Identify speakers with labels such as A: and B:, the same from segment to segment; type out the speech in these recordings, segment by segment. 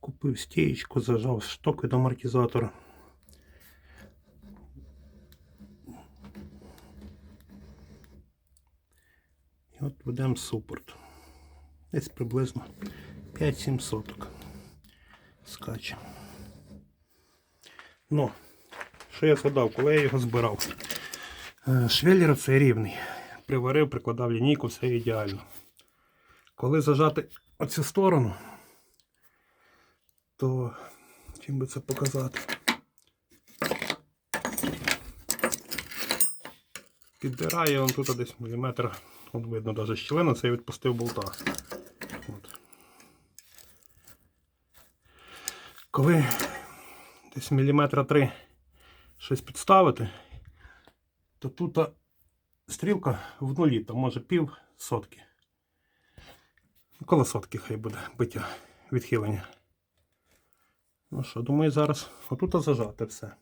A: Купив стієчку, зажав шток від амортизатора. І от ведемо супорт. Десь приблизно 5-7 соток. Скаче. Ну, що я згадав, коли я його збирав. Е, Швеллер це рівний. Приварив, прикладав лінійку, все ідеально. Коли зажати оцю сторону, то чим би це показати? Підбирає он тут десь міліметр, от видно навіть щілина, це я відпустив болта. От. Коли десь міліметра три щось підставити, то тут стрілка в нулі, там може пів сотки. Коло сотки хай буде биття відхилення. Ну що, думаю, зараз отут зажати все.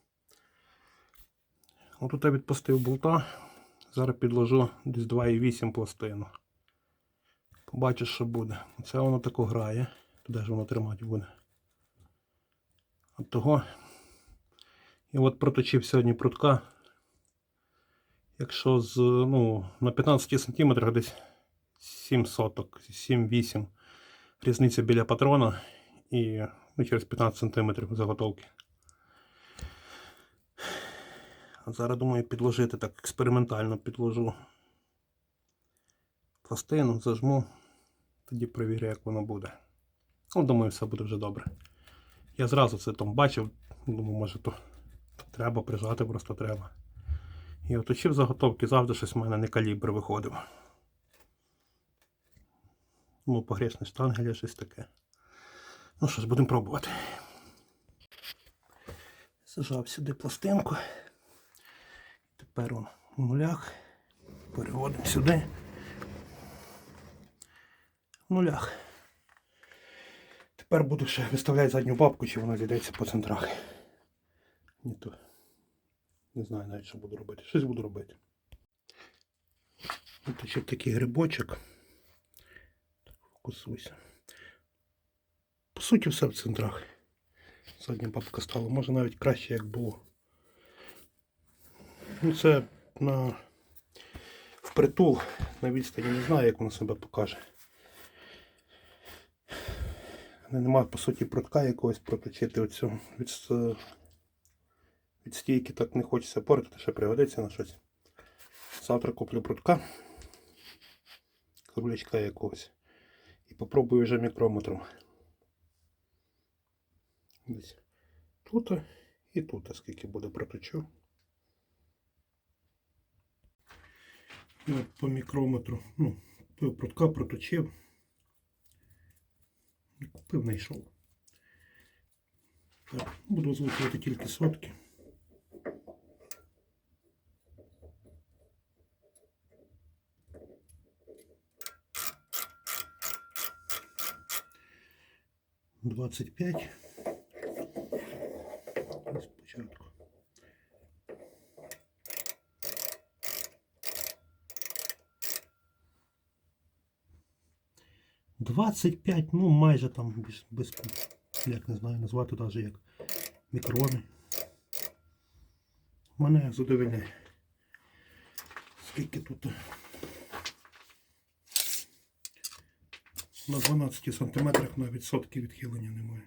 A: Отут я відпустив болта. Зараз підложу десь 2,8 пластину. Побачу, що буде. Це воно тако грає. Туди ж воно тримати буде. От того. І от проточив сьогодні прутка. Якщо з, ну, на 15 см десь 7 соток, 7-8 різниця біля патрона і ну, через 15 см заготовки. А зараз думаю підложити так експериментально підложу пластину, зажму, тоді перевірю, як воно буде. Ну, думаю, все буде вже добре. Я зразу це там бачив, думаю, може то треба прижати, просто треба. І оточив заготовки, завжди щось в мене не калібр виходив. Ну, погрішний штангель, щось таке. Ну що ж, будемо пробувати. Зажав сюди пластинку. Тепер он в нулях. Переводимо сюди. В нулях. Тепер буду ще виставляти задню бабку, чи вона зійдеться по центрах. Ні то. Не знаю навіть, що буду робити. Щось буду робити. Ось ще такий грибочок. Так, фокусуйся. Суті, все в центрах. Задня бабка стала. Може навіть краще, як було. Ну, це на впритул на відстані не знаю, як воно себе покаже. Нема по суті прутка якогось проточити оцю від, від стійки так не хочеться портити, ще пригодиться на щось. Завтра куплю прутка, крулячка якогось. І попробую вже мікрометром. Десь тут і тут, скільки буде проточу. І от по мікрометру, ну, прутка, проточив. Купив, знайшов. Так, буду озвучувати тільки сотки. Двадцять п'ять. Спочатку. Двадцять п'ять, ну майже там без, без як не знаю назвати навіть як мікрони. Мене задовольняє. Скільки тут? На 12 сантиметрах навіть сотки відхилення немає.